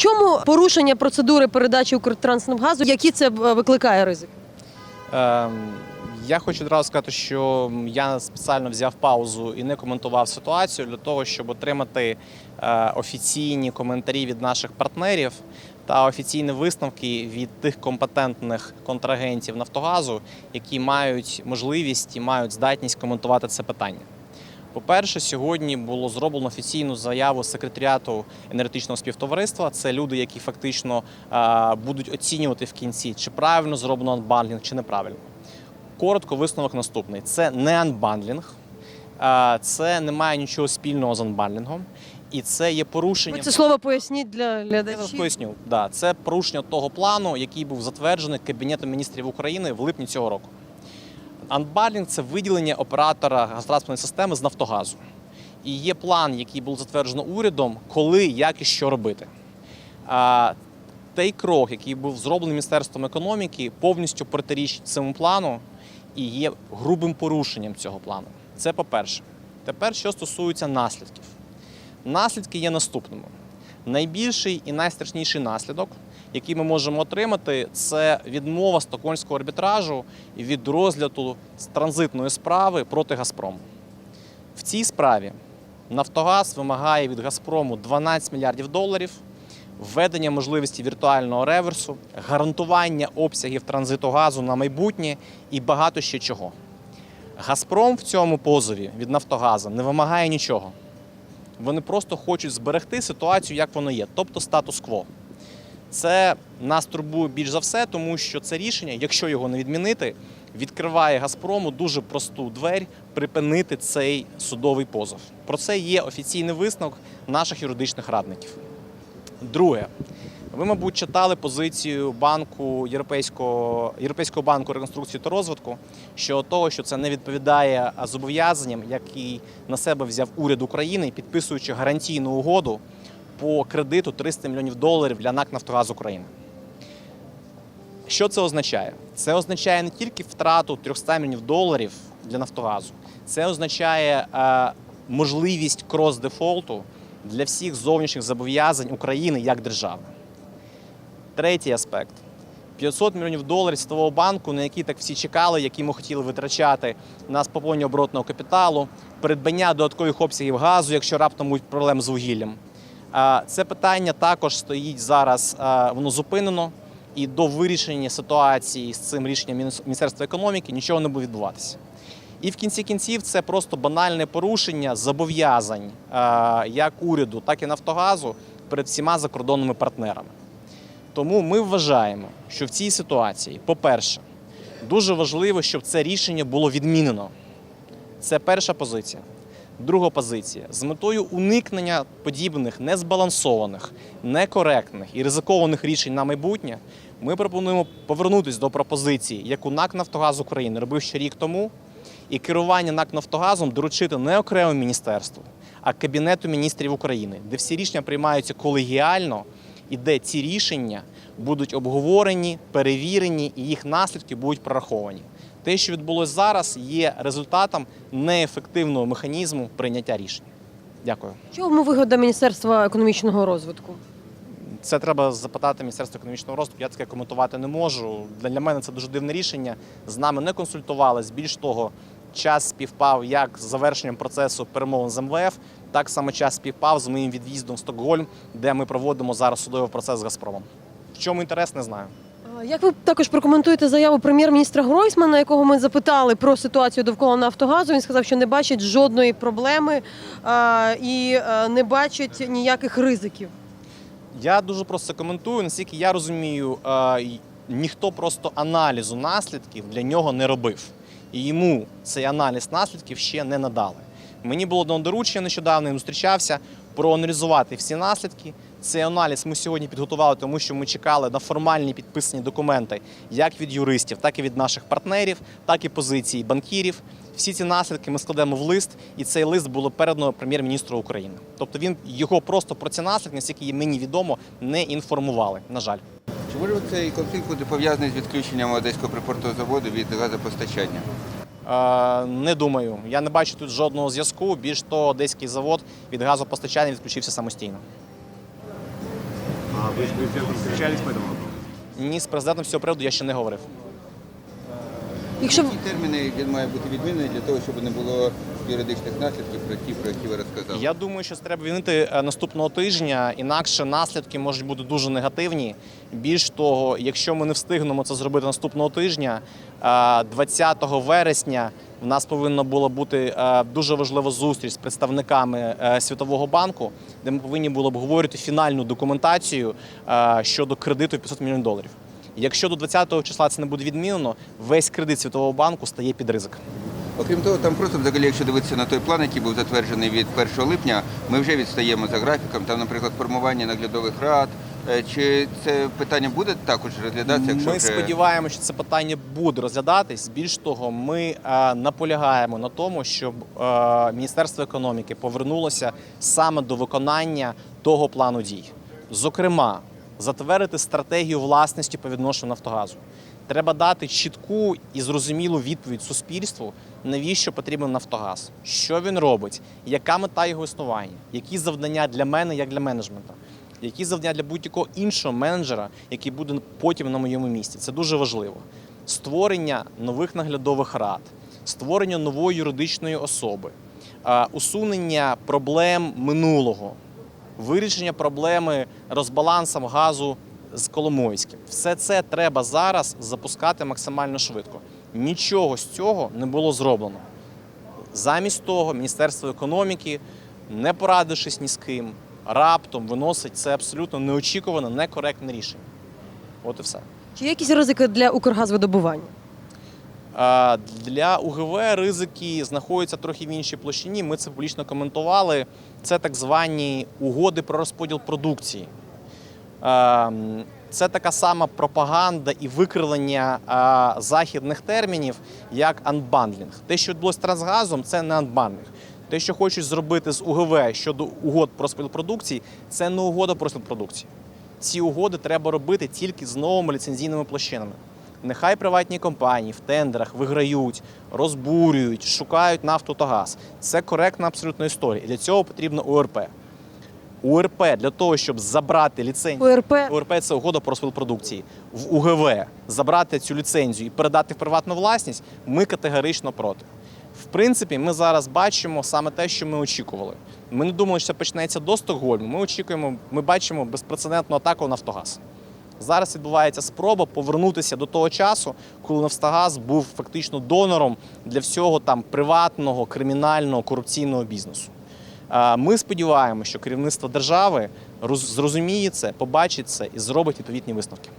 чому порушення процедури передачі Укртранснафтогазу, які це е, викликає ризик? Ем, Я хочу одразу сказати, що я спеціально взяв паузу і не коментував ситуацію для того, щоб отримати е, офіційні коментарі від наших партнерів та офіційні висновки від тих компетентних контрагентів Нафтогазу, які мають можливість і мають здатність коментувати це питання. По-перше, сьогодні було зроблено офіційну заяву секретаріату енергетичного співтовариства. Це люди, які фактично е, будуть оцінювати в кінці, чи правильно зроблено анбандлінг, чи неправильно. Коротко, висновок наступний: це не анбандлінг, е, це не має нічого спільного з анбандлінгом, і це є порушення. Це слово поясніть для глядачів. поясню. Да, це порушення того плану, який був затверджений Кабінетом міністрів України в липні цього року. Анбандлінг – це виділення оператора газотранспортної системи з Нафтогазу. І є план, який був затверджено урядом, коли, як і що робити. Той крок, який був зроблений Міністерством економіки, повністю протирічить цьому плану і є грубим порушенням цього плану. Це по-перше. Тепер, що стосується наслідків. Наслідки є наступними. Найбільший і найстрашніший наслідок, який ми можемо отримати, це відмова стокгольмського арбітражу від розгляду транзитної справи проти Газпрому. В цій справі Нафтогаз вимагає від Газпрому 12 мільярдів доларів, введення можливості віртуального реверсу, гарантування обсягів транзиту газу на майбутнє і багато ще чого. Газпром в цьому позові від Нафтогазу не вимагає нічого. Вони просто хочуть зберегти ситуацію, як воно є, тобто статус-кво. Це нас турбує більш за все, тому що це рішення, якщо його не відмінити, відкриває Газпрому дуже просту двері припинити цей судовий позов. Про це є офіційний висновок наших юридичних радників. Друге, ви, мабуть, читали позицію банку Європейського, Європейського банку реконструкції та розвитку щодо того, що це не відповідає зобов'язанням, які на себе взяв уряд України, підписуючи гарантійну угоду по кредиту 300 мільйонів доларів для НАК Нафтогаз України. Що це означає? Це означає не тільки втрату 300 мільйонів доларів для Нафтогазу, це означає е, можливість крос-дефолту для всіх зовнішніх зобов'язань України як держави. Третій аспект. 500 мільйонів доларів Світового банку, на які так всі чекали, які ми хотіли витрачати на поповнення оборотного капіталу, придбання додаткових обсягів газу, якщо раптом будуть проблеми з вугіллям. Це питання також стоїть зараз, воно зупинено, і до вирішення ситуації з цим рішенням Міністерства економіки нічого не буде відбуватися. І в кінці кінців це просто банальне порушення зобов'язань як уряду, так і Нафтогазу перед всіма закордонними партнерами. Тому ми вважаємо, що в цій ситуації, по-перше, дуже важливо, щоб це рішення було відмінено. Це перша позиція. Друга позиція з метою уникнення подібних незбалансованих, некоректних і ризикованих рішень на майбутнє. Ми пропонуємо повернутися до пропозиції, яку НАК Нафтогаз України робив ще рік тому, і керування НАК Нафтогазом доручити не окремому міністерству, а Кабінету міністрів України, де всі рішення приймаються колегіально і де ці рішення будуть обговорені, перевірені і їх наслідки будуть прораховані. Те, що відбулося зараз, є результатом неефективного механізму прийняття рішень. Дякую. Чому вигода Міністерства економічного розвитку? Це треба запитати Міністерство економічного розвитку. Я таке коментувати не можу. Для мене це дуже дивне рішення. З нами не консультувались. Більш того, час співпав як з завершенням процесу перемовин з МВФ, так само час співпав з моїм від'їздом в Стокгольм, де ми проводимо зараз судовий процес з Газпромом. В чому інтерес, не знаю. А Як ви також прокоментуєте заяву прем'єр-міністра Гройсмана, якого ми запитали про ситуацію довкола Нафтогазу? Він сказав, що не бачить жодної проблеми а, і а, не бачить ніяких ризиків. Я дуже просто коментую, наскільки я розумію, й- ніхто просто аналізу наслідків для нього не робив. І йому цей аналіз наслідків ще не надали. Мені було доручення нещодавно, я зустрічався проаналізувати всі наслідки. Цей аналіз ми сьогодні підготували, тому що ми чекали на формальні підписані документи як від юристів, так і від наших партнерів, так і позиції банкірів. Всі ці наслідки ми складемо в лист, і цей лист було передано прем'єр-міністру України. Тобто він його просто про ці наслідки, наскільки мені відомо, не інформували. На жаль. Чи може цей конфлікт бути пов'язаний з відключенням Одеського припортового заводу від газопостачання? Е, не думаю. Я не бачу тут жодного зв'язку. Більш того, одеський завод від газопостачання відключився самостійно. А ви з президентом зустрічались по цьому вопросу? Ні, з президентом з цього приводу я ще не говорив. Якщо Які терміни він має бути відмінений для того, щоб не було юридичних наслідків про ті, про які ви розказали? Я думаю, що це треба вінити е, наступного тижня, інакше наслідки можуть бути дуже негативні. Більш того, якщо ми не встигнемо це зробити наступного тижня, е, 20 вересня в нас повинна була бути е, дуже важлива зустріч з представниками е, Світового банку, де ми повинні були обговорити фінальну документацію е, щодо кредиту в 500 мільйонів доларів. Якщо до 20 числа це не буде відмінено, весь кредит Світового банку стає під ризик. Окрім того, там просто взагалі, якщо дивитися на той план, який був затверджений від 1 липня, ми вже відстаємо за графіком. Там, наприклад, формування наглядових рад. Е, Чи це питання буде також розглядатися? Якщо Ми вже... сподіваємося, що це питання буде розглядатись. Більш того, ми е, наполягаємо на тому, щоб е, Міністерство економіки повернулося саме до виконання того плану дій. Зокрема, затвердити стратегію власності по відношенню Нафтогазу. Треба дати чітку і зрозумілу відповідь суспільству, навіщо потрібен Нафтогаз, що він робить, яка мета його існування, які завдання для мене, як для менеджменту які завдання для будь-якого іншого менеджера, який буде потім на моєму місці. Це дуже важливо. Створення нових наглядових рад, створення нової юридичної особи, усунення проблем минулого, вирішення проблеми розбалансом газу з Коломойським. Все це треба зараз запускати максимально швидко. Нічого з цього не було зроблено. Замість того, Міністерство економіки, не порадившись ні з ким, раптом виносить це абсолютно неочікуване, некоректне рішення. От і все. чи є якісь ризики для Укргазвидобування? Для УГВ ризики знаходяться трохи в іншій площині. Ми це публічно коментували. Це так звані угоди про розподіл продукції. Це така сама пропаганда і викривлення західних термінів, як анбандлінг. Те, що відбулося з трансгазом, це не анбандлінг. Те, що хочуть зробити з УГВ щодо угод про розподіл продукції, це не угода про розподіл продукції. Ці угоди треба робити тільки з новими ліцензійними площинами. Нехай приватні компанії в тендерах виграють, розбурюють, шукають нафту та газ. Це коректна абсолютно історія. І для цього потрібно УРП. УРП для того, щоб забрати ліцензію. УРП УРП це угода про розподіл продукції. В УГВ забрати цю ліцензію і передати в приватну власність. Ми категорично проти. В принципі, ми зараз бачимо саме те, що ми очікували. Ми не думали, що це почнеться до Стокгольму. Ми очікуємо, ми бачимо безпрецедентну атаку на Нафтогаз. Зараз відбувається спроба повернутися до того часу, коли Нафтогаз був фактично донором для всього там приватного, кримінального, корупційного бізнесу. Ми сподіваємося, що керівництво держави роз- зрозуміє це, побачить це і зробить відповідні висновки.